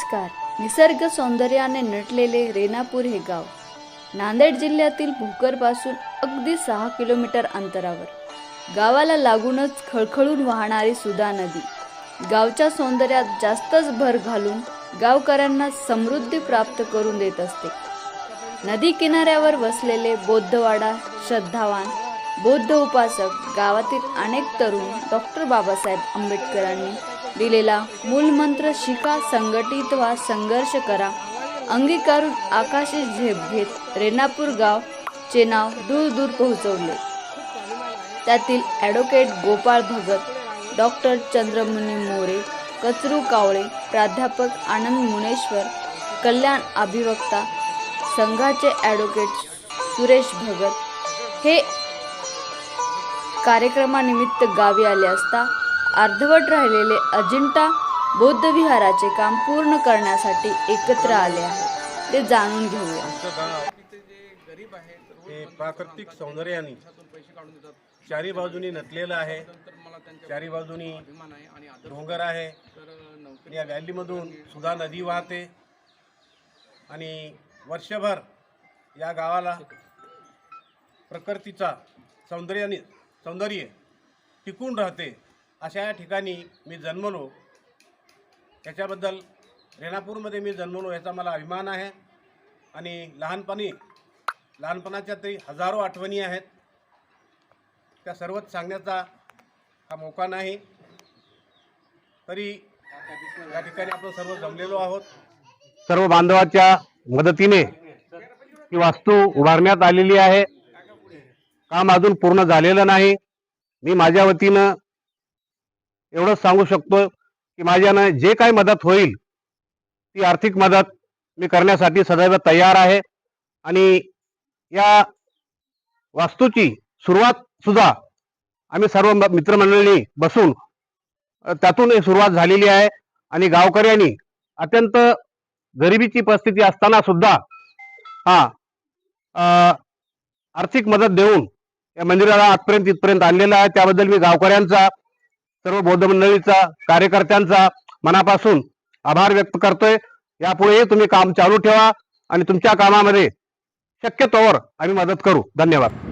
नमस्कार. निसर्ग सौंदर्याने नटलेले रेणापूर हे गाव. नांदेड जिल्ह्यातील भोकरपासून अगदी सहा किलोमीटर अंतरावर. गावाला लागूनच खळखळून वाहणारी सुधा नदी. गावच्या सौंदर्यात जास्तच भर घालून गावकऱ्यांना समृद्धी प्राप्त करून देत असते. नदी किनाऱ्यावर वसलेले बौद्धवाडा श्रद्धावान बौद्ध उपासक गावातील अनेक तरुण डॉक्टर बाबासाहेब आंबेडकरांनी दिलेला मूलमंत्र शिका संघटित वा संघर्ष करा. अंगीकारून आकाशी झेप घेत रेणापूर गाव चे नाव दूर दूर पोहोचवले. त्यातील ॲडव्होकेट गोपाळ भगत डॉक्टर चंद्रमुनी मोरे कचरू कावळे प्राध्यापक आनंद मुनेश्वर कल्याण अभिवक्ता संघाचे ॲडव्होकेट सुरेश भगत. हे कार्यक्रमानिमित्त गावी आले असता अर्धवट राहिलेले अजिंठा बौद्ध विहाराचे काम पूर्ण करण्यासाठी एकत्र आले आहे ते जाणून घेऊया. आमचं गाव हे प्राकृतिक सौंदर्याने चारी बाजूनी नटलेलं आहे. चारी बाजूनी डोंगर आहे. या व्हॅलीमधून सुद्धा नदी वाहते. आणि वर्षभर या गावाला प्रकृतीचा सौंदर्याने सौंदर्य टिकून राहते. अशा या ठिकाणी मी जन्मलो. याच्याबद्दल रेणापूरमध्ये मी जन्मलो याचा मला अभिमान आहे. आणि लहानपणी लहानपणाच्या तरी हजारो आठवणी आहेत. त्या सर्वच सांगण्याचा हा मोका नाही. तरी या ठिकाणी आपण सर्व जमलेलो आहोत. सर्व बांधवाच्या मदतीने ही वास्तू उभारण्यात आलेली आहे. काम अजून पूर्ण झालेलं नाही. मी माझ्या वतीनं एवढंच सांगू शकतो की माझ्यानं जे काही मदत होईल ती आर्थिक मदत मी करण्यासाठी सदैव तयार आहे. आणि या वास्तूची सुरुवात सुद्धा आम्ही सर्व म- मित्रमंडळी बसून त्यातून एक सुरुवात झालेली आहे. आणि गावकऱ्यांनी अत्यंत गरिबीची परिस्थिती असताना सुद्धा हा आर्थिक मदत देऊन या मंदिराला आजपर्यंत इथपर्यंत आणलेलं आहे. त्याबद्दल मी गावकऱ्यांचा सर्व बौद्ध मंडळीचा कार्यकर्त्यांचा मनापासून आभार व्यक्त करतोय. यापुढेही तुम्ही काम चालू ठेवा आणि तुमच्या कामामध्ये शक्यतोवर आम्ही मदत करू. धन्यवाद.